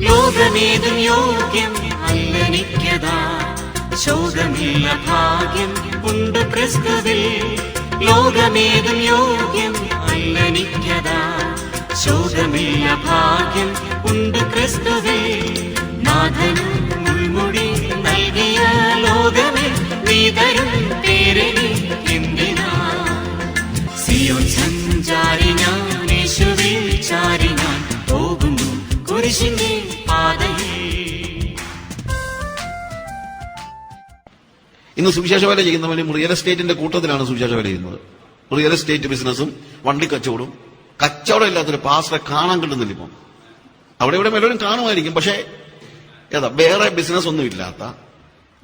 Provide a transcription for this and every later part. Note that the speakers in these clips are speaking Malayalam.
ലോകമേതും യോഗ്യം അല്ലനിക്കതാ. ശോകമില്ല ഭാഗ്യം ഉണ്ട് ക്രിസ്തുവിൽ ലോകമേതും യോഗ്യം അല്ലനിക്കതാ. ശോകമില്ല ഭാഗ്യം ഉണ്ട് ക്രിസ്തുവിൽ നാഥൻ മുൾമുടി നൽകിയ ലോകമേ നീ തരും പേരെനി ഇന്ന് സുവിശേഷ വേല ചെയ്യുന്നവരും റിയൽ എസ്റ്റേറ്റിന്റെ കൂട്ടത്തിലാണ് സുവിശേഷ വേല ചെയ്യുന്നത്. റിയൽ എസ്റ്റേറ്റ് ബിസിനസ്സും വണ്ടി കച്ചവടവും കച്ചവടം ഇല്ലാത്തൊരു പാസ്റ്ററെ കാണാൻ കിട്ടുന്നില്ല ഇപ്പം. അവിടെ ഇവിടെ എല്ലാവരും കാണുമായിരിക്കും പക്ഷേ ഏതാ വേറെ ബിസിനസ് ഒന്നും ഇല്ലാത്ത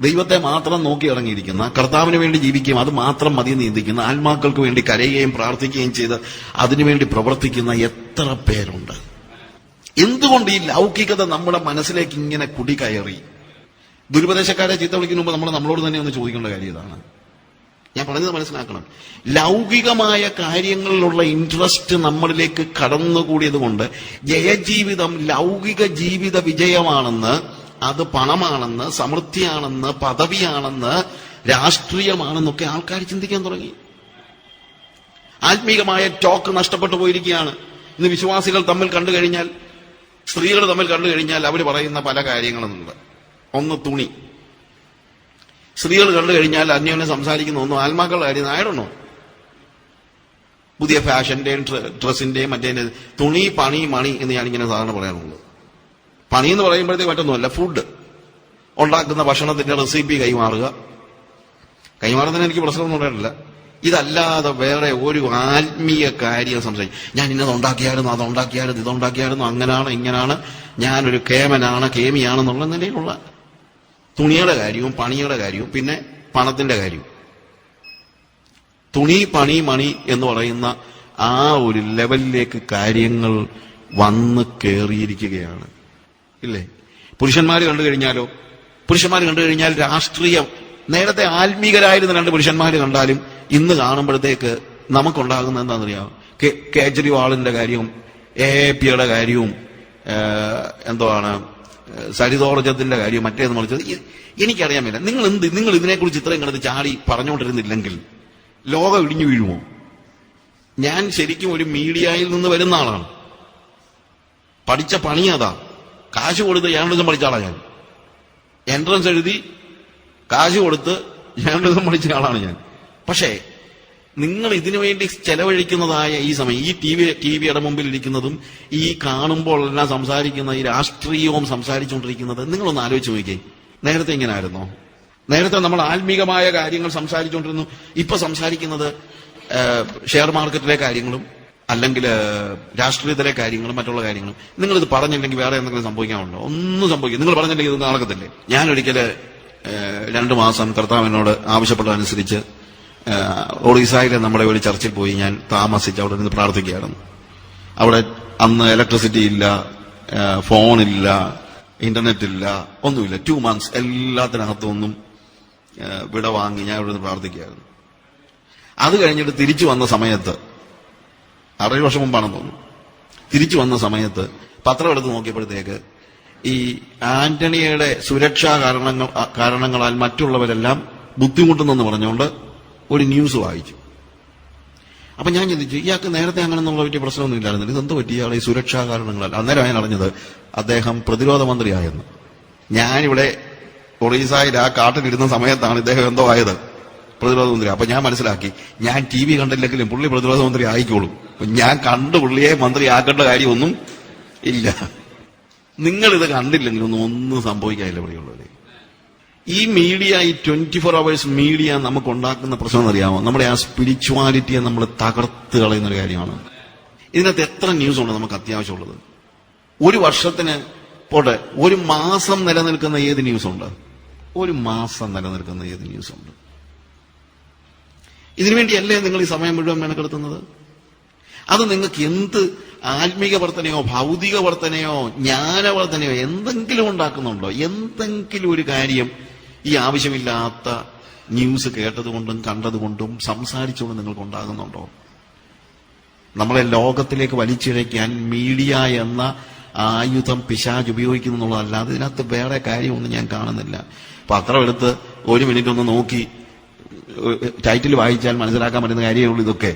ദൈവത്തെ മാത്രം നോക്കി ഇറങ്ങിയിരിക്കുന്ന കർത്താവിന് വേണ്ടി ജീവിക്കുകയും അത് മാത്രം മതി നീന്തിക്കുന്ന ആത്മാക്കൾക്ക് വേണ്ടി കരയുകയും പ്രാർത്ഥിക്കുകയും ചെയ്ത് അതിനുവേണ്ടി പ്രവർത്തിക്കുന്ന എത്ര പേരുണ്ട്? എന്തുകൊണ്ട് ഈ ലൗകികത നമ്മുടെ മനസ്സിലേക്ക് ഇങ്ങനെ കുടി കയറി? ദുരുപദേശക്കാരെ ചീത്ത വിളിക്കുന്ന മുമ്പ് നമ്മൾ നമ്മളോട് തന്നെ ഒന്ന് ചോദിക്കേണ്ട കാര്യം ഇതാണ്. ഞാൻ പറഞ്ഞത് മനസ്സിലാക്കണം. ലൗകികമായ കാര്യങ്ങളിലുള്ള ഇൻട്രസ്റ്റ് നമ്മളിലേക്ക് കടന്നുകൂടിയത് കൊണ്ട് ജയജീവിതം ലൗകിക ജീവിത വിജയമാണെന്ന് അത് പണമാണെന്ന് സമൃദ്ധിയാണെന്ന് പദവിയാണെന്ന് രാഷ്ട്രീയമാണെന്നൊക്കെ ആൾക്കാർ ചിന്തിക്കാൻ തുടങ്ങി. ആത്മീകമായ ടോക്ക് നഷ്ടപ്പെട്ടു പോയിരിക്കുകയാണ്. ഇന്ന് വിശ്വാസികൾ തമ്മിൽ കണ്ടു കഴിഞ്ഞാൽ സ്ത്രീകൾ തമ്മിൽ കണ്ടു കഴിഞ്ഞാൽ അവർ പറയുന്ന പല കാര്യങ്ങളുമുണ്ട്. ഒന്ന് തുണി. സ്ത്രീകൾ കണ്ടു കഴിഞ്ഞാൽ അന്യോന്യം സംസാരിക്കുന്ന ഒന്നും ആത്മാക്കളുടെ കാര്യം. ആയിടണോ പുതിയ ഫാഷന്റെയും ഡ്ര- ഡ്രസ്സിന്റെയും മറ്റേ തുണി പണി മണി എന്ന് ഇങ്ങനെ സാധാരണ പറയാനുള്ളത് പണി എന്ന് പറയുമ്പോഴത്തേക്ക് മറ്റൊന്നുമല്ല ഫുഡ് ഉണ്ടാക്കുന്ന ഭക്ഷണത്തിന്റെ റെസിപ്പി കൈമാറുക. കൈമാറുന്നതിന് എനിക്ക് പ്രശ്നമൊന്നും ഉണ്ടായിട്ടില്ല. ഇതല്ലാതെ വേറെ ഒരു ആത്മീയ കാര്യം സംസാരിക്കും ഞാൻ ഇന്നത് ഉണ്ടാക്കിയായിരുന്നു അതുണ്ടാക്കിയായിരുന്നു ഇതുണ്ടാക്കിയായിരുന്നു അങ്ങനാണ് ഇങ്ങനാണ് ഞാനൊരു കേമനാണ് കേമിയാണെന്നുള്ള നിലയിലുള്ള തുണിയുടെ കാര്യവും പണിയുടെ കാര്യവും പിന്നെ പണത്തിന്റെ കാര്യവും. തുണി പണി മണി എന്ന് പറയുന്ന ആ ഒരു ലെവലിലേക്ക് കാര്യങ്ങൾ വന്ന് കയറിയിരിക്കുകയാണ് ഇല്ലേ? പുരുഷന്മാർ കണ്ടു കഴിഞ്ഞാലോ? പുരുഷന്മാർ കണ്ടു കഴിഞ്ഞാൽ രാഷ്ട്രീയം നേരത്തെ ആത്മീകരായിരുന്ന രണ്ട് പുരുഷന്മാർ കണ്ടാലും ഇന്ന് കാണുമ്പോഴത്തേക്ക് നമുക്കുണ്ടാകുന്ന എന്താണെന്നറിയാം കേജ്രിവാളിന്റെ കാര്യവും എ എ പിയുടെ കാര്യവും എന്തോ എന്തുവാണ് സരിതോർജത്തിന്റെ കാര്യവും മറ്റേന്ന് വിളിച്ചത് എനിക്കറിയാൻ എനിക്കറിയാമില്ല. നിങ്ങൾ എന്ത് നിങ്ങൾ ഇതിനെക്കുറിച്ച് ഇത്രയും കണ്ടത് ചാടി പറഞ്ഞുകൊണ്ടിരുന്നില്ലെങ്കിൽ ലോകം ഇടിഞ്ഞു വീഴുമോ? ഞാൻ ശരിക്കും ഒരു മീഡിയയിൽ നിന്ന് വരുന്ന ആളാണ്. പഠിച്ച പണി അതാ. കാശ് കൊടുത്ത് ജേർണലിസം പഠിച്ച ആളാണ് ഞാൻ. എൻട്രൻസ് എഴുതി കാശ് കൊടുത്ത് ജേർണലിസം പഠിച്ച ആളാണ് ഞാൻ. പക്ഷേ നിങ്ങൾ ഇതിനു വേണ്ടി ചെലവഴിക്കുന്നതായ ഈ സമയം ഈ ടി വി ടി വിയുടെ മുമ്പിൽ ഇരിക്കുന്നതും ഈ കാണുമ്പോൾ എല്ലാം സംസാരിക്കുന്ന ഈ രാഷ്ട്രീയവും സംസാരിച്ചുകൊണ്ടിരിക്കുന്നത് നിങ്ങളൊന്ന് ആലോചിച്ച് നോക്കിയേ. നേരത്തെ ഇങ്ങനെ ആയിരുന്നോ നേരത്തെ നമ്മൾ ആത്മീകമായ കാര്യങ്ങൾ സംസാരിച്ചുകൊണ്ടിരുന്നു. ഇപ്പൊ സംസാരിക്കുന്നത് ഷെയർ മാർക്കറ്റിലെ കാര്യങ്ങളും അല്ലെങ്കിൽ രാഷ്ട്രീയത്തിലെ കാര്യങ്ങളും മറ്റുള്ള കാര്യങ്ങളും. നിങ്ങളിത് പറഞ്ഞില്ലെങ്കിൽ വേറെ എന്തെങ്കിലും സംഭവിക്കാനുണ്ടോ? ഒന്നും സംഭവിക്കും നിങ്ങൾ പറഞ്ഞില്ലെങ്കിൽ ഇത് നടക്കത്തില്ലേ? ഏഹ്, രണ്ടു മാസം കർത്താവിനോട് ആവശ്യപ്പെട്ടതനുസരിച്ച് ഒറീസയിലെ നമ്മളെ ഒരു ചർച്ചിൽ പോയി ഞാൻ താമസിച്ച് അവിടെ നിന്ന് പ്രാർത്ഥിക്കുകയായിരുന്നു. അവിടെ അന്ന് ഇലക്ട്രിസിറ്റി ഇല്ല ഫോണില്ല ഇന്റർനെറ്റ് ഇല്ല ഒന്നുമില്ല. ടു മന്ത്സ് എല്ലാത്തിനകത്തൊന്നും വിട വാങ്ങി ഞാൻ അവിടെ നിന്ന് പ്രാർത്ഥിക്കുകയായിരുന്നു. അത് കഴിഞ്ഞിട്ട് തിരിച്ചു വന്ന സമയത്ത് അറേഴ് വർഷം മുമ്പാണെന്ന് തോന്നുന്നു. തിരിച്ചു വന്ന സമയത്ത് പത്രം എടുത്ത് നോക്കിയപ്പോഴത്തേക്ക് ഈ ആന്റണിയുടെ സുരക്ഷാ കാരണങ്ങൾ കാരണങ്ങളാൽ മറ്റുള്ളവരെല്ലാം ബുദ്ധിമുട്ടുന്നെന്ന് പറഞ്ഞുകൊണ്ട് ഒരു ന്യൂസ് വായിച്ചു. അപ്പൊ ഞാൻ ചിന്തിച്ചു ഇയാൾക്ക് നേരത്തെ അങ്ങനെ എന്നുള്ള വലിയ പ്രശ്നമൊന്നും ഇല്ലായിരുന്നു ഇതെന്ത് പറ്റി? ഇയാളെ സുരക്ഷാ കാരണങ്ങളാൽ അന്നേരം ഞാൻ അറിഞ്ഞത് അദ്ദേഹം പ്രതിരോധ മന്ത്രിയായെന്ന്. ഞാനിവിടെ ഒറീസയിൽ ആ കാട്ടിലിരുന്ന സമയത്താണ് ഇദ്ദേഹം എന്തോ ആയത്. പ്രതിരോധ മന്ത്രി. അപ്പൊ ഞാൻ മനസ്സിലാക്കി ഞാൻ ടി വി കണ്ടില്ലെങ്കിലും പുള്ളി പ്രതിരോധ മന്ത്രി ആയിക്കോളും. ഞാൻ കണ്ട് പുള്ളിയെ മന്ത്രി ആക്കേണ്ട കാര്യമൊന്നും ഇല്ല. നിങ്ങളിത് കണ്ടില്ലെങ്കിലും ഒന്നും സംഭവിക്കാനില്ല ഇവിടെയുള്ളവരെ. ഈ മീഡിയ ഈ ട്വന്റി ഫോർ അവേഴ്സ് മീഡിയ നമുക്ക് ഉണ്ടാക്കുന്ന പ്രശ്നം അറിയാമോ നമ്മുടെ ആ സ്പിരിച്വാലിറ്റിയെ നമ്മൾ തകർത്ത് കളയുന്ന ഒരു കാര്യമാണ്. ഇതിനകത്ത് എത്ര ന്യൂസ് ഉണ്ട് നമുക്ക് അത്യാവശ്യമുള്ളത്? ഒരു വർഷത്തിന് പോട്ടെ ഒരു മാസം നിലനിൽക്കുന്ന ഏത് ന്യൂസ് ഉണ്ട്? ഒരു മാസം നിലനിൽക്കുന്ന ഏത് ന്യൂസ് ഉണ്ട്? ഇതിനുവേണ്ടിയല്ലേ നിങ്ങൾ ഈ സമയം മുഴുവൻ മെനക്കെടുത്തുന്നത്? അത് നിങ്ങൾക്ക് എന്ത് ആത്മീക വർത്തനയോ ഭൗതിക വർത്തനയോ ജ്ഞാനവർത്തനയോ എന്തെങ്കിലും ഉണ്ടാക്കുന്നുണ്ടോ? എന്തെങ്കിലും ഒരു കാര്യം ഈ ആവശ്യമില്ലാത്ത ന്യൂസ് കേട്ടതുകൊണ്ടും കണ്ടതുകൊണ്ടും സംസാരിച്ചുകൊണ്ടും നിങ്ങൾക്ക് ഉണ്ടാകുന്നുണ്ടോ? നമ്മളെ ലോകത്തിലേക്ക് വലിച്ചിഴയ്ക്കാൻ മീഡിയ എന്ന ആയുധം പിശാജ് ഉപയോഗിക്കുന്നു എന്നുള്ളതല്ലാതെ ഇതിനകത്ത് വേറെ കാര്യമൊന്നും ഞാൻ കാണുന്നില്ല. പത്രം എടുത്ത് ഒരു മിനിറ്റ് ഒന്ന് നോക്കി ടൈറ്റിൽ വായിച്ചാൽ മനസ്സിലാക്കാൻ പറ്റുന്ന കാര്യമേ ഉള്ളൂ ഇതൊക്കെ.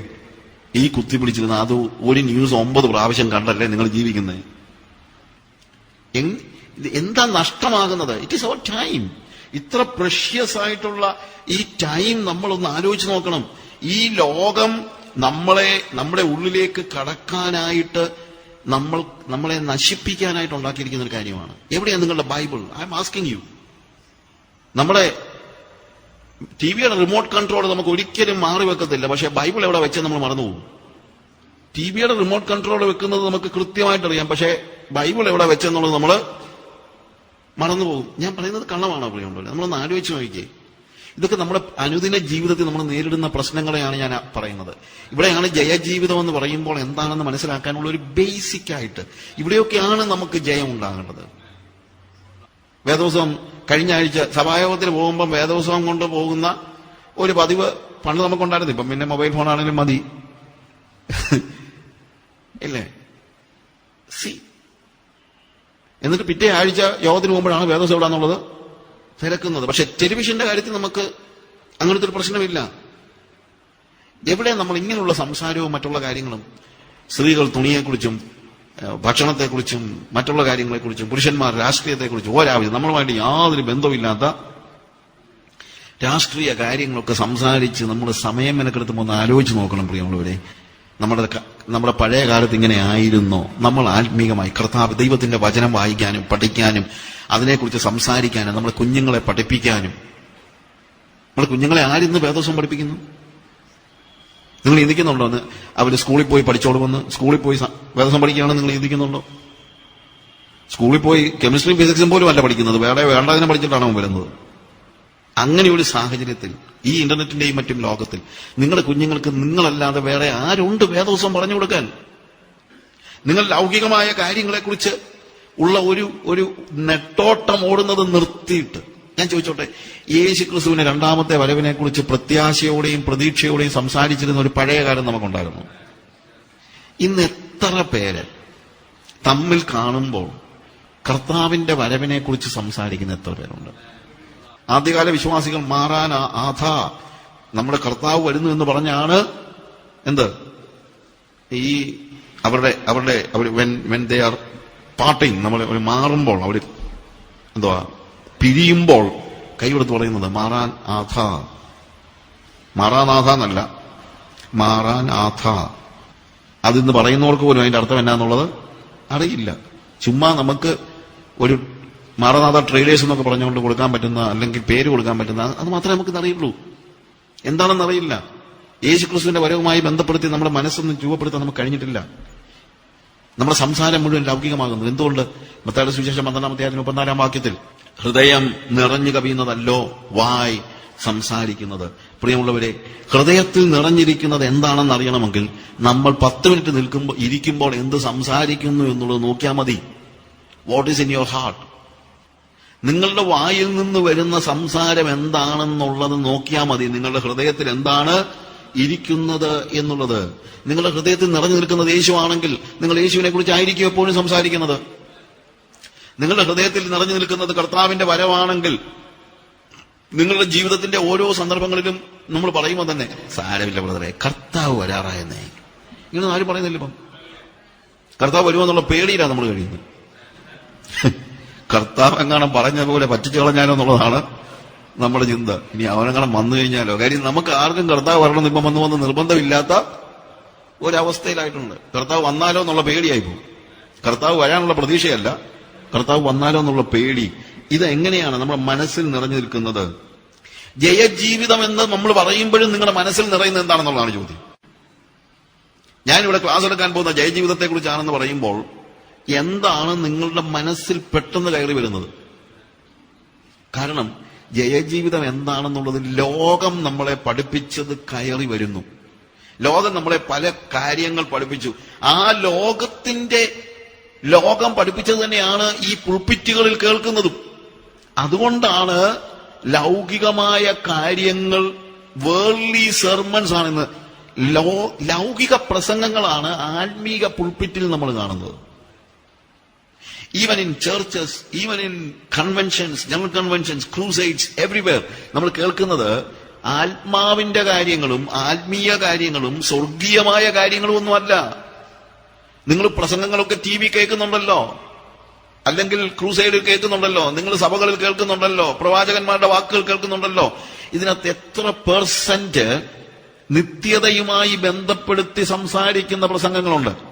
ഈ കുത്തി പിടിച്ചിരുന്ന അത് ഒരു ന്യൂസ് ഒമ്പത് പ്രാവശ്യം കണ്ടല്ലേ നിങ്ങൾ ജീവിക്കുന്നത് എന്താ നഷ്ടമാകുന്നത്? ഇറ്റ് ഈസ് അവർ ടൈം ഇത്ര പ്രഷ്യസ് ആയിട്ടുള്ള ഈ ടൈം നമ്മളൊന്ന് ആലോചിച്ച് നോക്കണം. ഈ ലോകം നമ്മളെ നമ്മുടെ ഉള്ളിലേക്ക് കടക്കാനായിട്ട് നമ്മൾ നമ്മളെ നശിപ്പിക്കാനായിട്ട് ഉണ്ടാക്കിയിരിക്കുന്ന ഒരു കാര്യമാണ്. എവിടെയാണ് നിങ്ങളുടെ Bible? I am asking you നമ്മളെ ടി വിയുടെ റിമോട്ട് കൺട്രോൾ നമുക്ക് ഒരിക്കലും മാറി വെക്കത്തില്ല. പക്ഷെ ബൈബിൾ എവിടെ വെച്ചാൽ നമ്മൾ മറന്നുപോകും ടി വിയുടെ റിമോട്ട് കൺട്രോൾ വെക്കുന്നത് നമുക്ക് കൃത്യമായിട്ട് അറിയാം. പക്ഷേ ബൈബിൾ എവിടെ വെച്ചെന്നുള്ളത് നമ്മൾ മറന്നുപോകും ഞാൻ പറയുന്നത് കള്ളമാണോ പ്രിയമുള്ളത് നമ്മളൊന്ന് ആലോചിച്ച് നോക്കിയേ ഇതൊക്കെ നമ്മുടെ അനുദിന ജീവിതത്തിൽ നമ്മൾ നേരിടുന്ന പ്രശ്നങ്ങളെയാണ് ഞാൻ പറയുന്നത്. ഇവിടെയാണ് ജയജീവിതം എന്ന് പറയുമ്പോൾ എന്താണെന്ന് മനസ്സിലാക്കാനുള്ള ഒരു ബേസിക് ആയിട്ട് ഇവിടെയൊക്കെയാണ് നമുക്ക് ജയം ഉണ്ടാകേണ്ടത്. വേദോത്സവം കഴിഞ്ഞ ആഴ്ച സഭായോഗത്തിന് പോകുമ്പോൾ വേദോത്സവം കൊണ്ട് പോകുന്ന ഒരു പതിവ് പണ്ട് നമുക്കുണ്ടായിരുന്നു. ഇപ്പം പിന്നെ മൊബൈൽ ഫോണാണെങ്കിലും മതി. ഇല്ലേ? സി എന്നിട്ട് പിറ്റേ ആഴ്ച യോഗത്തിന് പോകുമ്പോഴാണ് വേദോസ് എവിടാന്നുള്ളത് തിരക്കുന്നത്. പക്ഷെ ടെലിവിഷന്റെ കാര്യത്തിൽ നമുക്ക് അങ്ങനത്തെ ഒരു പ്രശ്നമില്ല. എവിടെ നമ്മൾ ഇങ്ങനെയുള്ള സംസാരവും മറ്റുള്ള കാര്യങ്ങളും സ്ത്രീകൾ തുണിയെക്കുറിച്ചും ഭക്ഷണത്തെക്കുറിച്ചും മറ്റുള്ള കാര്യങ്ങളെക്കുറിച്ചും പുരുഷന്മാർ രാഷ്ട്രീയത്തെക്കുറിച്ചും ഒരാവശ്യം നമ്മളുമായിട്ട് യാതൊരു ബന്ധവുമില്ലാത്ത രാഷ്ട്രീയ കാര്യങ്ങളൊക്കെ സംസാരിച്ച് നമ്മുടെ സമയം മെനക്കെടുത്തുമ്പോൾ ഒന്ന് ആലോചിച്ച് നോക്കണം പ്രിയമുള്ളവരെ. നമ്മുടെ നമ്മുടെ പഴയ കാലത്ത് ഇങ്ങനെ ആയിരുന്നോ. നമ്മൾ ആത്മീകമായി കർത്താവ് ദൈവത്തിന്റെ വചനം വായിക്കാനും പഠിക്കാനും അതിനെക്കുറിച്ച് സംസാരിക്കാനും നമ്മുടെ കുഞ്ഞുങ്ങളെ പഠിപ്പിക്കാനും. നമ്മുടെ കുഞ്ഞുങ്ങളെ ആരിന്ന് വേദോസം പഠിപ്പിക്കുന്നു? നിങ്ങൾ ചിന്തിക്കുന്നുണ്ടോ എന്ന് അവർ സ്കൂളിൽ പോയി പഠിച്ചോളുമെന്ന് സ്കൂളിൽ പോയി വേദസം പഠിക്കുകയാണെന്ന് നിങ്ങൾ ചിന്തിക്കുന്നുണ്ടോ? സ്കൂളിൽ പോയി കെമിസ്ട്രിയും ഫിസിക്സും പോലും അല്ല പഠിക്കുന്നത്. വേറെ വേണ്ടതിനെ പഠിച്ചിട്ടാണ് വരുന്നത്? അങ്ങനെ ഒരു സാഹചര്യത്തിൽ ഈ ഇന്റർനെറ്റിന്റെയും മറ്റും ലോകത്തിൽ നിങ്ങളുടെ കുഞ്ഞുങ്ങൾക്ക് നിങ്ങളല്ലാതെ വേറെ ആരുണ്ട് വേദോസം പറഞ്ഞു കൊടുക്കാൻ? നിങ്ങൾ ലൗകികമായ കാര്യങ്ങളെക്കുറിച്ച് ഉള്ള ഒരു ഒരു നെട്ടോട്ടം ഓടുന്നത് നിർത്തിയിട്ട് ഞാൻ ചോദിച്ചോട്ടെ യേശു ക്രിസ്തുവിന്റെ രണ്ടാമത്തെ വരവിനെ കുറിച്ച് പ്രത്യാശയോടെയും പ്രതീക്ഷയോടെയും സംസാരിച്ചിരുന്ന ഒരു പഴയ കാലം നമുക്കുണ്ടായിരുന്നു. ഇന്ന് എത്ര പേര് തമ്മിൽ കാണുമ്പോൾ കർത്താവിന്റെ വരവിനെ കുറിച്ച് സംസാരിക്കുന്ന എത്ര പേരുണ്ട്? ആദ്യകാല വിശ്വാസികൾ മാറാൻ ആധ. ആധാ നമ്മുടെ കർത്താവ് വരുന്നു എന്ന് പറഞ്ഞാണ് എന്ത്? ഈ അവരുടെ അവരുടെ അവർ വെൻ വെൻ ദേ ആർ നമ്മൾ അവർ മാറുമ്പോൾ അവർ എന്തുവാ? പിരിയുമ്പോൾ കൈവെടുത്ത് പറയുന്നത് മാറാൻ ആഥ മാറാനാഥ എന്നല്ല. മാറാൻ ആഥ അതിന്ന് പറയുന്നവർക്ക് പോലും അതിന്റെ അർത്ഥം എന്നാന്നുള്ളത് അറിയില്ല. ചുമ്മാ നമുക്ക് ഒരു മാറനാഥ ട്രേഡേഴ്സ് എന്നൊക്കെ പറഞ്ഞുകൊണ്ട് കൊടുക്കാൻ പറ്റുന്ന അല്ലെങ്കിൽ പേര് കൊടുക്കാൻ പറ്റുന്ന അത് മാത്രമേ നമുക്ക് അറിയുള്ളൂ എന്താണെന്ന് അറിയില്ല. യേശു ക്രിസ്തുവിന്റെ വരവുമായി ബന്ധപ്പെടുത്തി നമ്മുടെ മനസ്സൊന്നും രൂപപ്പെടുത്താൻ നമുക്ക് കഴിഞ്ഞിട്ടില്ല. നമ്മുടെ സംസാരം മുഴുവൻ ലൗകികമാകുന്നു. എന്തുകൊണ്ട്? മത്തായുടെ സുവിശേഷം പന്ത്രണ്ടാമത്തെ മുപ്പത്തിനാലാം വാക്യത്തിൽ ഹൃദയം നിറഞ്ഞു കവിയുന്നതല്ലോ വായ് സംസാരിക്കുന്നത്. പ്രിയമുള്ളവരെ ഹൃദയത്തിൽ നിറഞ്ഞിരിക്കുന്നത് എന്താണെന്ന് അറിയണമെങ്കിൽ നമ്മൾ പത്ത് മിനിറ്റ് നിൽക്കുമ്പോൾ ഇരിക്കുമ്പോൾ എന്ത് സംസാരിക്കുന്നു എന്നുള്ളത് നോക്കിയാൽ മതി. What is in your heart നിങ്ങളുടെ വായിൽ നിന്ന് വരുന്ന സംസാരം എന്താണെന്നുള്ളത് നോക്കിയാൽ മതി. നിങ്ങളുടെ ഹൃദയത്തിൽ എന്താണ് ഇരിക്കുന്നത് എന്നുള്ളത്. നിങ്ങളുടെ ഹൃദയത്തിൽ നിറഞ്ഞു നിൽക്കുന്നത് യേശുവാണെങ്കിൽ നിങ്ങൾ യേശുവിനെ കുറിച്ച് ആയിരിക്കും എപ്പോഴും സംസാരിക്കുന്നത്. നിങ്ങളുടെ ഹൃദയത്തിൽ നിറഞ്ഞു നിൽക്കുന്നത് കർത്താവിന്റെ വരവാണെങ്കിൽ നിങ്ങളുടെ ജീവിതത്തിന്റെ ഓരോ സന്ദർഭങ്ങളിലും നമ്മൾ പറയുമ്പോൾ തന്നെ സാരമില്ല ബ്രദറെ കർത്താവ് വരാറായെന്നേ. ഇങ്ങനെ ആരും പറയുന്നില്ല ഇപ്പം. കർത്താവ് വരുമെന്നുള്ള പേടിയിലാണ് നമ്മൾ കഴിയുന്നത്. കർത്താവ് എങ്ങാനും പറഞ്ഞ പോലെ പറ്റിച്ചു കളഞ്ഞാലോ എന്നുള്ളതാണ് നമ്മുടെ ചിന്ത. ഇനി അവനെങ്ങാനും വന്നു കഴിഞ്ഞാലോ? കാര്യം നമുക്ക് ആർക്കും കർത്താവ് വരണം ഇപ്പം വന്ന് വന്ന് നിർബന്ധമില്ലാത്ത ഒരവസ്ഥയിലായിട്ടുണ്ട്. കർത്താവ് വന്നാലോ എന്നുള്ള പേടിയായി പോകും. കർത്താവ് വരാനുള്ള പ്രതീക്ഷയല്ല. കർത്താവ് വന്നാലോ എന്നുള്ള പേടി. ഇതെങ്ങനെയാണ് നമ്മുടെ മനസ്സിൽ നിറഞ്ഞു നിൽക്കുന്നത്? ജയജീവിതം എന്ന് നമ്മൾ പറയുമ്പോഴും നിങ്ങളുടെ മനസ്സിൽ നിറയുന്നത് എന്താണെന്നുള്ളതാണ് ചോദ്യം. ഞാനിവിടെ ക്ലാസ് എടുക്കാൻ പോകുന്ന ജയജീവിതത്തെ കുറിച്ചാണെന്ന് പറയുമ്പോൾ എന്താണ് നിങ്ങളുടെ മനസ്സിൽ പെട്ടെന്ന് കയറി വരുന്നത്? കാരണം ജയജീവിതം എന്താണെന്നുള്ളത് ലോകം നമ്മളെ പഠിപ്പിച്ചത് കയറി വരുന്നു. ലോകം നമ്മളെ പല കാര്യങ്ങൾ പഠിപ്പിച്ചു. ആ ലോകത്തിന്റെ ലോകം പഠിപ്പിച്ചത് തന്നെയാണ് ഈ പുൾപ്പിറ്റുകളിൽ കേൾക്കുന്നതും. അതുകൊണ്ടാണ് ലൗകികമായ കാര്യങ്ങൾ വേൾഡ്ലി സെർമൺസ് ആണെന്ന് ലൗകിക പ്രസംഗങ്ങളാണ് ആത്മീക പുൾപ്പിറ്റിൽ നമ്മൾ കാണുന്നത്. Even in churches even in conventions general conventions crusades everywhere നമ്മൾ കേൾക്കുന്നത് ആത്മാവിന്റെ കാര്യങ്ങളും ആത്മീയ കാര്യങ്ങളും സ്വർഗീയമായ കാര്യങ്ങളും ഒന്നുമല്ല നിങ്ങൾ പ്രസംഗങ്ങളൊക്കെ ടി വി കേൾക്കുന്നുണ്ടല്ലോ. അല്ലെങ്കിൽ ക്രൂസൈഡിൽ കേൾക്കുന്നുണ്ടല്ലോ. നിങ്ങൾ സഭകളിൽ കേൾക്കുന്നുണ്ടല്ലോ. പ്രവാചകന്മാരുടെ വാക്കുകൾ കേൾക്കുന്നുണ്ടല്ലോ. ഇതിനകത്ത് എത്ര പേഴ്സന്റ് നിത്യതയുമായി ബന്ധപ്പെടുത്തി സംസാരിക്കുന്ന പ്രസംഗങ്ങളുണ്ട്?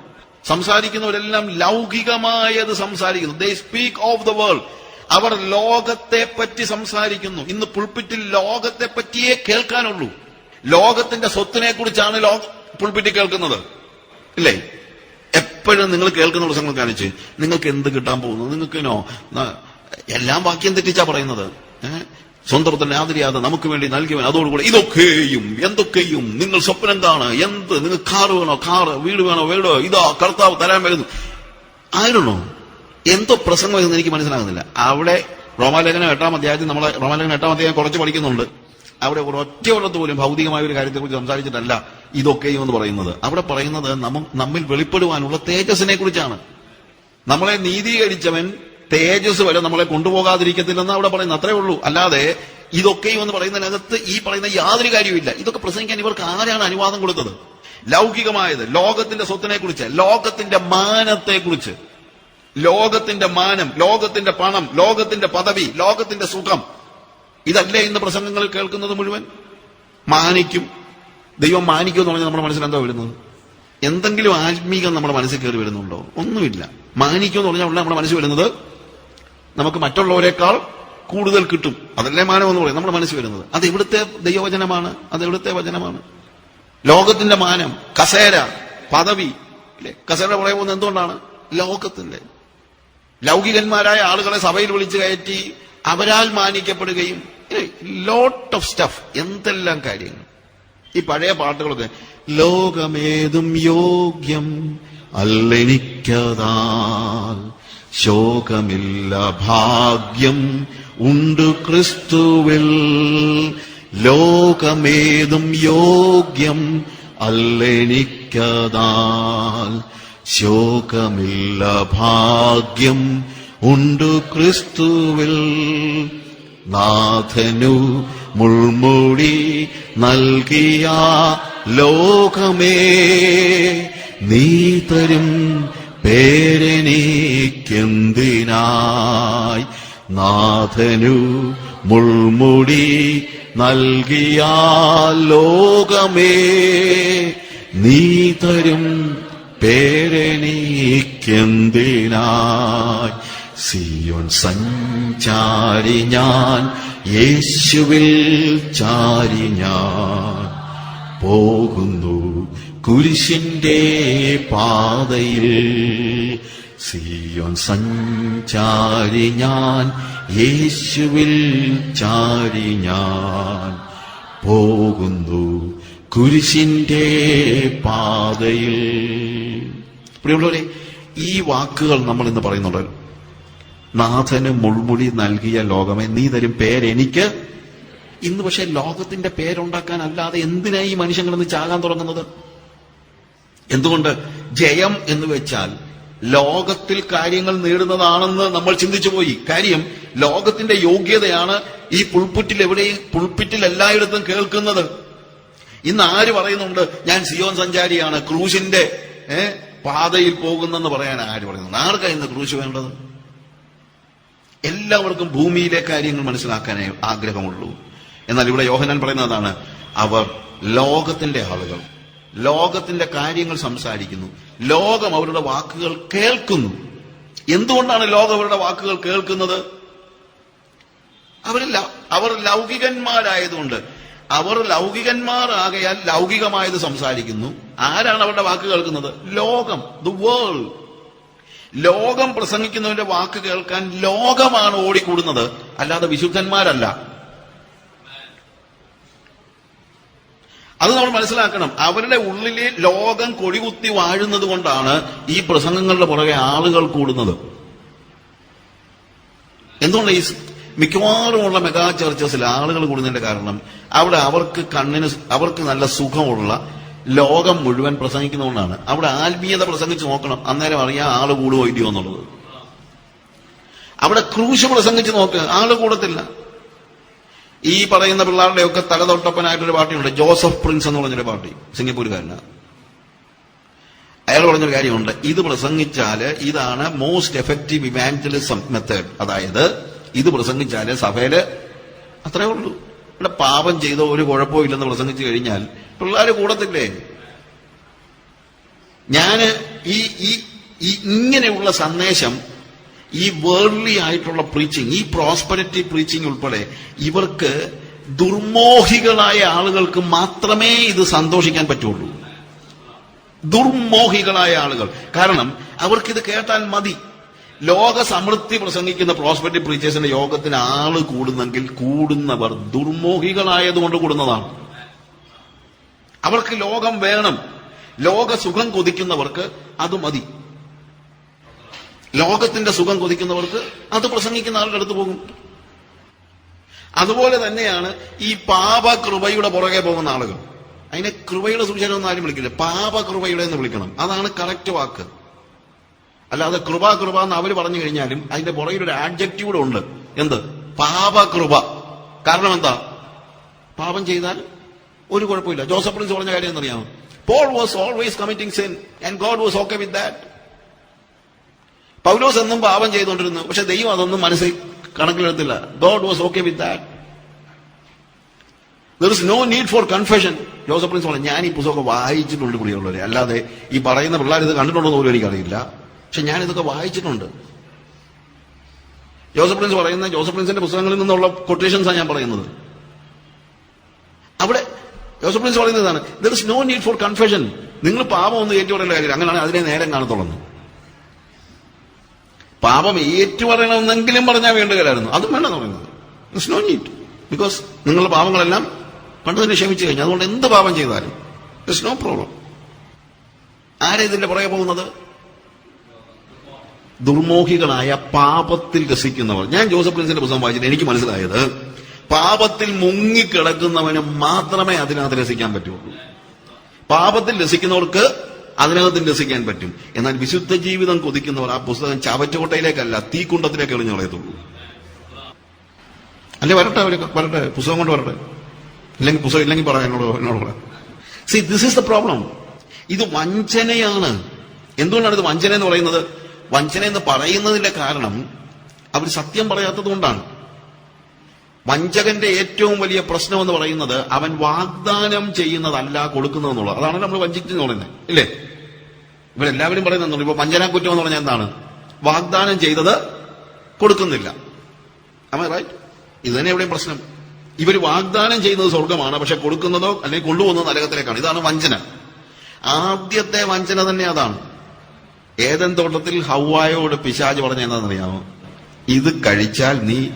സംസാരിക്കുന്നവരെല്ലാം ലൗകികമായത് സംസാരിക്കുന്നു. They speak of the world അവർ ലോകത്തെ പറ്റി സംസാരിക്കുന്നു. ഇന്ന് പുൾപ്പിറ്റിൽ ലോകത്തെ പറ്റിയേ കേൾക്കാനുള്ളൂ. ലോകത്തിന്റെ സ്വത്തിനെ കുറിച്ചാണ് ലോ പുൾപ്പിറ്റിൽ കേൾക്കുന്നത്. ഇല്ലേ? എപ്പോഴും നിങ്ങൾ കേൾക്കുന്ന പ്രസംഗങ്ങൾ കാണിച്ച് നിങ്ങൾക്ക് എന്ത് കിട്ടാൻ പോകുന്നു? നിങ്ങൾക്കിനോ എല്ലാം വാക്യം തെറ്റിച്ചാ പറയുന്നത്? സ്വന്തത്തിന് ആദരിയാതെ നമുക്ക് വേണ്ടി നൽകിയവൻ അതോടുകൂടെ ഇതൊക്കെയും എന്തൊക്കെയും നിങ്ങൾ സ്വപ്നം കാണ്. എന്ത് നിങ്ങൾ കാറ് വേണോ? കാറ് വീട് വേണോ? വീടോ? ഇതോ കർത്താവ് തരാൻ വരുന്നു. ആയിരുന്നോ എന്തോ പ്രസംഗം എന്ന് എനിക്ക് മനസ്സിലാകുന്നില്ല. അവിടെ റോമാലേഖനം എട്ടാം അധ്യായത്തിൽ നമ്മളെ റോമാലേഖനം എട്ടാം അധ്യായം കുറച്ച് പഠിക്കുന്നുണ്ട്. അവിടെ ഒരു ഒറ്റയുള്ളത് പോലും ഭൗതികമായ ഒരു കാര്യത്തെക്കുറിച്ച് സംസാരിച്ചിട്ടല്ല ഇതൊക്കെയും എന്ന് പറയുന്നത്. അവിടെ പറയുന്നത് നമ്മ നമ്മിൽ വെളിപ്പെടുവാനുള്ള തേജസ്സിനെ കുറിച്ചാണ് നമ്മളെ നീതീകരിച്ചവൻ തേജസ് വരെ നമ്മളെ കൊണ്ടുപോകാതിരിക്കത്തില്ലെന്ന് അവിടെ പറയുന്നത് അത്രേ ഉള്ളൂ. അല്ലാതെ ഇതൊക്കെയും എന്ന് പറയുന്നതിനകത്ത് ഈ പറയുന്ന യാതൊരു കാര്യവുമില്ല. ഇതൊക്കെ പ്രസംഗിക്കാൻ ഇവർക്ക് ആരാണ് അനുവാദം കൊടുത്തത്? ലൗകികമായത് ലോകത്തിന്റെ സ്വത്തിനെ കുറിച്ച് ലോകത്തിന്റെ മാനത്തെ കുറിച്ച് ലോകത്തിന്റെ മാനം ലോകത്തിന്റെ പണം ലോകത്തിന്റെ പദവി ലോകത്തിന്റെ സുഖം. ഇതല്ലേ ഇന്ന് പ്രസംഗങ്ങൾ കേൾക്കുന്നത് മുഴുവൻ? മാനിക്കും. ദൈവം മാനിക്കും എന്ന് പറഞ്ഞാൽ നമ്മുടെ മനസ്സിൽ എന്താ വരുന്നത്? എന്തെങ്കിലും ആത്മീകം നമ്മുടെ മനസ്സിൽ കയറി വരുന്നുണ്ടോ? ഒന്നുമില്ല. മാനിക്കും എന്ന് പറഞ്ഞാൽ നമ്മുടെ മനസ്സിൽ വരുന്നത് നമുക്ക് മറ്റുള്ളവരെക്കാൾ കൂടുതൽ കിട്ടും. അതല്ലേ മാനം എന്ന് പറയും നമ്മുടെ മനസ്സിൽ വരുന്നത്. അത് എവിടുത്തെ ദൈവവചനമാണ്. അത് എവിടുത്തെ വചനമാണ്. ലോകത്തിന്റെ മാനം കസേര പദവി അല്ലെ കസേര പറയാൻ പോകുന്നത് എന്തുകൊണ്ടാണ്? ലോകത്തിന്റെ. ലൗകികന്മാരായ ആളുകളെ സഭയിൽ വിളിച്ചു കയറ്റി അവരാൽ മാനിക്കപ്പെടുകയും ലോട്ട് ഓഫ് സ്റ്റഫ്. എന്തെല്ലാം കാര്യങ്ങൾ. ഈ പഴയ പാട്ടുകളൊക്കെ ലോകമേതും യോഗ്യം അല്ലെനിക്കതാൽ ശോകമില്ല ഭാഗ്യം ഉണ്ട് ക്രിസ്തുവിൽ. ലോകമേതും യോഗ്യം അല്ലെനിക്കതാൽ. ശോകമില്ല ഭാഗ്യം ഉണ്ട് ക്രിസ്തുവിൽ. നാഥനു മുൾമുടി നൽകിയ ലോകമേ നീ തരും പേരെനിക്കെന്തിനായി നാഥനു മുൾമുടി നൽകിയാ ലോകമേ നീ തരും പേരെനിക്കെന്തിനായി? സിയോൻ സഞ്ചാരി ഞാൻ യേശുവിൽ ചാരി ഞാൻ. പോകുന്നു കുരിശിന്റെ പാതയിൽ സിയോൻ സഞ്ചാരി ഞാൻ യേശുവിൽ ചാരി ഞാൻ പോകുന്നു കുരിശിന്റെ പാതയിൽ. പ്രിയമുള്ളവരെ ഈ വാക്കുകൾ നമ്മൾ ഇന്ന് പറയുന്നുണ്ടല്ലോ നാഥന് മുൾമുടി നൽകിയ ലോകമേ നീ തരും പേരെനിക്ക് ഇന്ന് പക്ഷെ ലോകത്തിന്റെ പേരുണ്ടാക്കാൻ അല്ലാതെ എന്തിനായി ഈ മനുഷ്യങ്ങൾ ഇന്ന് ചാകാൻ തുടങ്ങുന്നത്? എന്തുകൊണ്ട് ജയം എന്ന് വെച്ചാൽ ലോകത്തിൽ കാര്യങ്ങൾ നേടുന്നതാണെന്ന് നമ്മൾ ചിന്തിച്ചു പോയി. കാര്യം ലോകത്തിന്റെ യോഗ്യതയാണ് ഈ പുൾപ്പിറ്റിൽ എവിടെയും പുൾപ്പിറ്റിൽ എല്ലായിടത്തും കേൾക്കുന്നത്. ഇന്ന് ആര് പറയുന്നുണ്ട് ഞാൻ സിയോൻ സഞ്ചാരിയാണ് ക്രൂശിന്റെ പാതയിൽ പോകുന്നെന്ന് പറയാൻ ആര് പറയുന്നു? ആർക്കാ ഇന്ന് ക്രൂശ് വേണ്ടത്? എല്ലാവർക്കും ഭൂമിയിലെ കാര്യങ്ങൾ മനസ്സിലാക്കാനേ ആഗ്രഹമുള്ളൂ. എന്നാൽ ഇവിടെ യോഹനാൻ പറയുന്നതാണ് അവർ ലോകത്തിന്റെ ആളുകൾ. ലോകത്തിന്റെ കാര്യങ്ങൾ സംസാരിക്കുന്നു. ലോകം അവരുടെ വാക്കുകൾ കേൾക്കുന്നു. എന്തുകൊണ്ടാണ് ലോകം അവരുടെ വാക്കുകൾ കേൾക്കുന്നത്? അവരില്ല അവർ ലൗകികന്മാരായതുകൊണ്ട്. അവർ ലൗകികന്മാരാകയാൽ ലൗകികമായത് സംസാരിക്കുന്നു. ആരാണ് അവരുടെ വാക്ക് കേൾക്കുന്നത്? ലോകം ദ വേൾഡ് ലോകം പ്രസംഗിക്കുന്നവന്റെ വാക്ക് കേൾക്കാൻ ലോകമാണ് ഓടിക്കൂടുന്നത്. അല്ലാതെ വിശുദ്ധന്മാരല്ല. അത് നമ്മൾ മനസ്സിലാക്കണം. അവരുടെ ഉള്ളിലെ ലോകം കൊടികുത്തി വാഴുന്നത് കൊണ്ടാണ് ഈ പ്രസംഗങ്ങളുടെ പുറകെ ആളുകൾ കൂടുന്നത്. എന്തുകൊണ്ട് ഈ മിക്കവാറുമുള്ള മെഗാ ചർച്ചസിൽ ആളുകൾ കൂടുന്നതിന്റെ കാരണം അവിടെ അവർക്ക് കണ്ണിന് അവർക്ക് നല്ല സുഖമുള്ള ലോകം മുഴുവൻ പ്രസംഗിക്കുന്നതുകൊണ്ടാണ് അവിടെ ആത്മീയത പ്രസംഗിച്ച് നോക്കണം. അന്നേരം അറിയാം ആൾ കൂടുമോ ഇല്ലയോ എന്നുള്ളത്. അവിടെ ക്രൂശ് പ്രസംഗിച്ച് നോക്ക്. ആൾ കൂടത്തില്ല. ഈ പറയുന്ന പിള്ളേരുടെ ഒക്കെ തലതൊട്ടപ്പനായിട്ടൊരു പാർട്ടിയുണ്ട്. ജോസഫ് പ്രിൻസ് എന്ന് പറഞ്ഞൊരു പാർട്ടി. സിംഗപ്പൂരുകാരനാണ് അയാൾ പറഞ്ഞൊരു കാര്യമുണ്ട്. ഇത് പ്രസംഗിച്ചാൽ ഇതാണ് മോസ്റ്റ് എഫക്റ്റീവ് ഇവാഞ്ചലിസം മെത്തേഡ് അതായത് ഇത് പ്രസംഗിച്ചാൽ സഭയിൽ അത്രേ ഉള്ളൂ. ഇവിടെ പാപം ചെയ്തോ ഒരു കുഴപ്പവും ഇല്ലെന്ന് പ്രസംഗിച്ചു കഴിഞ്ഞാൽ പിള്ളേര് കൂടത്തില്ലേ? ഈ ഈ ഈ ഇങ്ങനെയുള്ള സന്ദേശം ഈ വേൾഡ്ലി ആയിട്ടുള്ള പ്രീച്ചിങ് ഈ പ്രോസ്പെരിറ്റി പ്രീച്ചിങ് ഉൾപ്പെടെ ഇവർക്ക് ദുർമോഹികളായ ആളുകൾക്ക് മാത്രമേ ഇത് സന്തോഷിക്കാൻ പറ്റുള്ളൂ. ദുർമോഹികളായ ആളുകൾ. കാരണം അവർക്കിത് കേട്ടാൽ മതി. ലോക സമൃദ്ധി പ്രസംഗിക്കുന്ന പ്രോസ്പെരിറ്റി പ്രീച്ചേഴ്സിന്റെ യോഗത്തിന് ആൾ കൂടുന്നെങ്കിൽ കൂടുന്നവർ ദുർമോഹികളായതുകൊണ്ട് കൂടുന്നതാണ്. അവർക്ക് ലോകം വേണം. ലോക സുഖം കൊതിക്കുന്നവർക്ക് അത് മതി. ലോകത്തിന്റെ സുഖം കൊതിക്കുന്നവർക്ക് അത് പ്രസംഗിക്കുന്ന ആളുടെ അടുത്ത് പോകും. അതുപോലെ തന്നെയാണ് ഈ പാപകൃപയുടെ പുറകെ പോകുന്ന ആളുകൾ. അതിനെ കൃപയുടെ സുവിശേഷം ആരും വിളിക്കില്ല. പാപകൃപയുടെ എന്ന് വിളിക്കണം. അതാണ് കറക്റ്റ് വാക്ക്. അല്ലാതെ കൃപ കൃപ എന്ന് അവർ പറഞ്ഞു കഴിഞ്ഞാലും അതിന്റെ പുറകിൽ ഒരു ആഡ്ജക്റ്റീവ് ഉണ്ട്. എന്ത്? പാപകൃപ. കാരണം എന്താ? പാപം ചെയ്താൽ ഒരു കുഴപ്പമില്ല. ജോസഫ് പ്രിൻസ് പറഞ്ഞ കാര്യം എന്നറിയാമോ? Paul was always committing sin and God was okay with that പൗലോസ് എന്നും പാപം ചെയ്തുകൊണ്ടിരുന്നു. പക്ഷെ ദൈവം അതൊന്നും മനസ്സിൽ കണക്കിലെടുത്തില്ല. God was okay with that is no need for confession Joseph Prince പറഞ്ഞു ഞാൻ ഈ പുസ്തകമൊക്കെ വായിച്ചിട്ടുണ്ട് പ്രിയമുള്ളവരെ. അല്ലാതെ ഈ പറയുന്ന പിള്ളേർ ഇത് കണ്ടിട്ടുണ്ടോ പോലും എനിക്കറിയില്ല. പക്ഷെ ഞാൻ ഇതൊക്കെ വായിച്ചിട്ടുണ്ട്. ജോസഫ് പ്രിൻസ് പറയുന്ന ജോസഫ് പ്രിൻസിന്റെ പുസ്തകങ്ങളിൽ നിന്നുള്ള കൊട്ടേഷൻസാണ് ഞാൻ പറയുന്നത്. അവിടെ ജോസഫ് പ്രിൻസ് പറയുന്നതാണ് there is no need for confession നിങ്ങൾ പാപം ഒന്ന് ഏറ്റവും കാര്യം അങ്ങനെയാണ് അതിനെ നേരം കാണത്തുള്ളൂ. പാപം ഏറ്റുപറയണമെന്നെങ്കിലും പറഞ്ഞാൽ വേണ്ട കാര്യമായിരുന്നു അതും വേണ്ടെന്ന് പറയുന്നത്. നോ നീറ്റ് ബിക്കോസ് നിങ്ങളുടെ പാപങ്ങളെല്ലാം പണ്ട് തന്നെ ക്ഷമിച്ചു കഴിഞ്ഞു. അതുകൊണ്ട് എന്ത് പാപം ചെയ്താലും നോ പ്രോബ്ലം ആരെ ഇതിന്റെ പുറകെ പോകുന്നത്? ദുർമോഹികളായ പാപത്തിൽ രസിക്കുന്നവർ. ഞാൻ ജോസഫ് പ്രിൻസിന്റെ പുസ്തകം വായിച്ചിട്ട് എനിക്ക് മനസ്സിലായത് പാപത്തിൽ മുങ്ങിക്കിടക്കുന്നവന് മാത്രമേ അതിനകത്ത് രസിക്കാൻ പറ്റുള്ളൂ. പാപത്തിൽ രസിക്കുന്നവർക്ക് അതിനകത്ത് രസിക്കാൻ പറ്റും. എന്നാൽ വിശുദ്ധ ജീവിതം കൊതിക്കുന്നവർ ആ പുസ്തകം ചവറ്റുകൊട്ടയിലേക്കല്ല തീക്കുണ്ടത്തിലേക്ക് എറിഞ്ഞു കളയത്തുള്ളൂ. അല്ലെ വരട്ടെ അവർ വരട്ടെ പുസ്തകം കൊണ്ട് വരട്ടെ. ഇല്ലെങ്കിൽ പുസ്തകം ഇല്ലെങ്കിൽ പറയാം എന്നോട് എന്നോട് പറയാം see this is the problem ഇത് വഞ്ചനയാണ്. എന്തുകൊണ്ടാണ് ഇത് വഞ്ചന എന്ന് പറയുന്നത്? വഞ്ചന എന്ന് പറയുന്നതിന്റെ കാരണം അവർ സത്യം പറയാത്തത് കൊണ്ടാണ്. വഞ്ചകന്റെ ഏറ്റവും വലിയ പ്രശ്നം എന്ന് പറയുന്നത് അവൻ വാഗ്ദാനം ചെയ്യുന്നതല്ല കൊടുക്കുന്നതെന്നുള്ളത്. അതാണ് നമ്മൾ വഞ്ചിക്കുന്നു പറയുന്നത്. ഇല്ലേ? ഇവരെല്ലാവരും പറയുന്നുണ്ട് ഇപ്പൊ വഞ്ചന കുറ്റം എന്ന് പറഞ്ഞാൽ എന്താണ്? വാഗ്ദാനം ചെയ്തത് കൊടുക്കുന്നില്ല. റൈറ്റ് ഇത് തന്നെ എവിടെയും പ്രശ്നം. ഇവർ വാഗ്ദാനം ചെയ്യുന്നത് സ്വർഗമാണ് പക്ഷെ കൊടുക്കുന്നതോ അല്ലെങ്കിൽ കൊണ്ടുപോകുന്നത് നരകത്തിലേക്കാണ്. ഇതാണ് വഞ്ചന. ആദ്യത്തെ വഞ്ചന തന്നെ അതാണ്. ഏതൻ തോട്ടത്തിൽ ഹൗവായോട് പിശാജ് പറഞ്ഞ എന്താണെന്നറിയാമോ? ഇത് കഴിച്ചാൽ നീ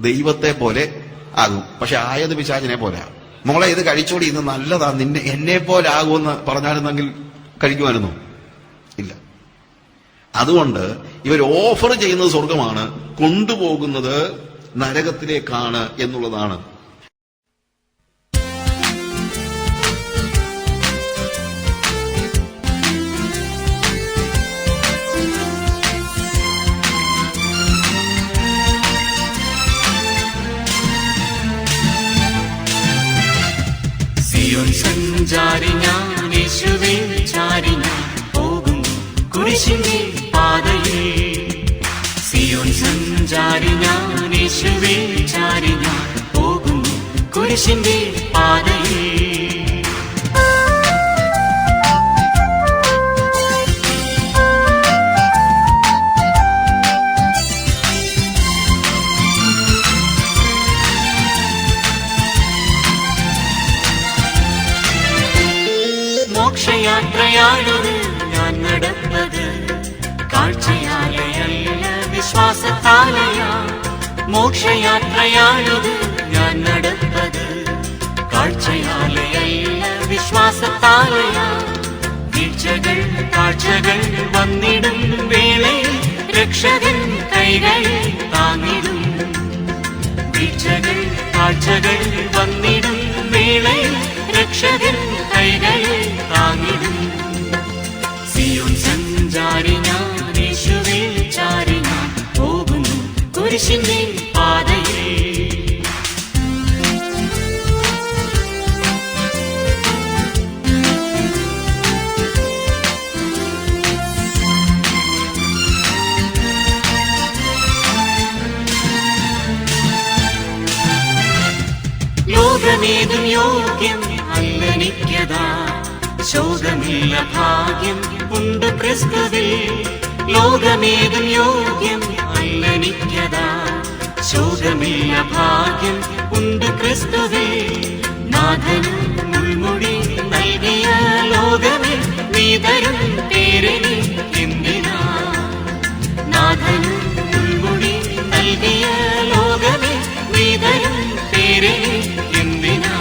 ദൈവത്തെ പോലെ ആകും. പക്ഷെ ആയത് പിശാചിനെ പോലെ മോളെ ഇത് കഴിച്ചോടി ഇത് നല്ലതാ. നിന്നെ എന്നെ പോലെ ആകുമെന്ന് പറഞ്ഞായിരുന്നെങ്കിൽ കഴിക്കുമായിരുന്നു അതുകൊണ്ട് ഇവർ ഓഫർ ചെയ്യുന്നത് സ്വർഗമാണ് കൊണ്ടുപോകുന്നത് നരകത്തിലേക്കാണ് എന്നുള്ളതാണ്. സഞ്ചാരി ഞാൻ യേശുവേ ചാരി ഞാൻ പോകുന്നു കുരിശിന്റെ സഞ്ചാരി ഞാൻ യേശുവേ ചാരി ഞാൻ പോകുന്നു കുരിശിന്റെ പാതയിൽ. മോക്ഷയാത്രയാണത് കാഴ്ചയാലയല്ല മോക്ഷയാത്രയാണിത് ഞാൻ നടന്നത് കാഴ്ചയാലയല്ല വിശ്വാസത്താലയ. വീഴ്ചകൾ കാഴ്ചകൾ വന്നിടും വേളയിൽ രക്ഷകൻ കൈകളിൽ താങ്ങിടും. വീഴ്ചകൾ കാഴ്ചകൾ വന്നിടും വേളയിൽ രക്ഷകൻ കൈകളിൽ താങ്ങിടും. സിയോൻ സഞ്ചാരി ഞാൻ യേശുവേ ചാരി ഞാൻ പോകുന്നു കുരിശിന്റെ പാതയിൽ ലോകമേതും യോഗ്യം അല്ലനിക്കതാ ശോകമില്ല ഭാഗ്യം ഉണ്ട് ക്രിസ്തുവിൽ ലോകമേതും യോഗ്യം അല്ലനിക്കതാ ശോകമില്ല ഭാഗ്യം ഉണ്ട് ക്രിസ്തുവേ. നാഥനും മുൾമുടി നൽകിയ ലോകമേ നീ തരും പേരിന് എന്തിനാ? നാഥനും മുൾമുടി നൽകിയ ലോകമേ നീതരും തേരനെ എന്തിനാ?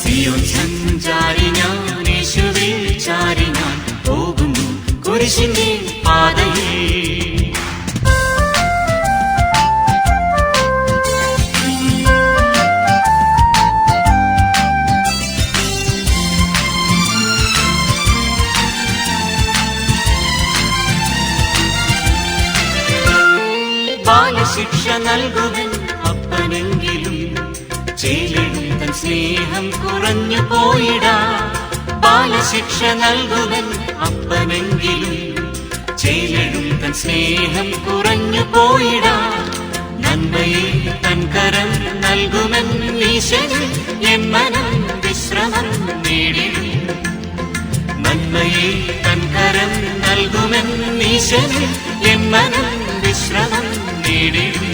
സിയോൻ സഞ്ചാരി ഞാൻ യേശുവിൽ ചാരി ഞാൻ പോകുന്നു കുരിശിന്റെ ബാലശിക്ഷ നൽകുവൻ അപ്പനെങ്കിലും ചേലിടും തൻ സ്നേഹം കുറഞ്ഞു പോയിടാ. നന്മയെ തൻ കരം നൽകുമെൻ ഈശന് എൻ മനം വിശ്രമം നേടിടും. നന്മയെ തൻ കരം നൽകുമെൻ ഈശന് എൻ മനം വിശ്രമം നേടിടും.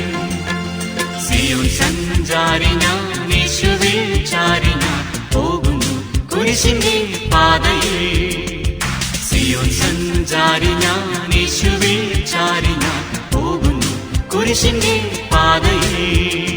സിയോൻ സഞ്ചാരി ഞാൻ യേശുവിൽ ചാരി ഞാൻ പോകുന്നു കുരിശിന്റെ പാതയിൽ. സിയോൻ സഞ്ചാരി ഞാൻ യേശുവിൽ ചാരി ഞാൻ പോകുന്നു കുരിശിന്റെ പാതയിൽ.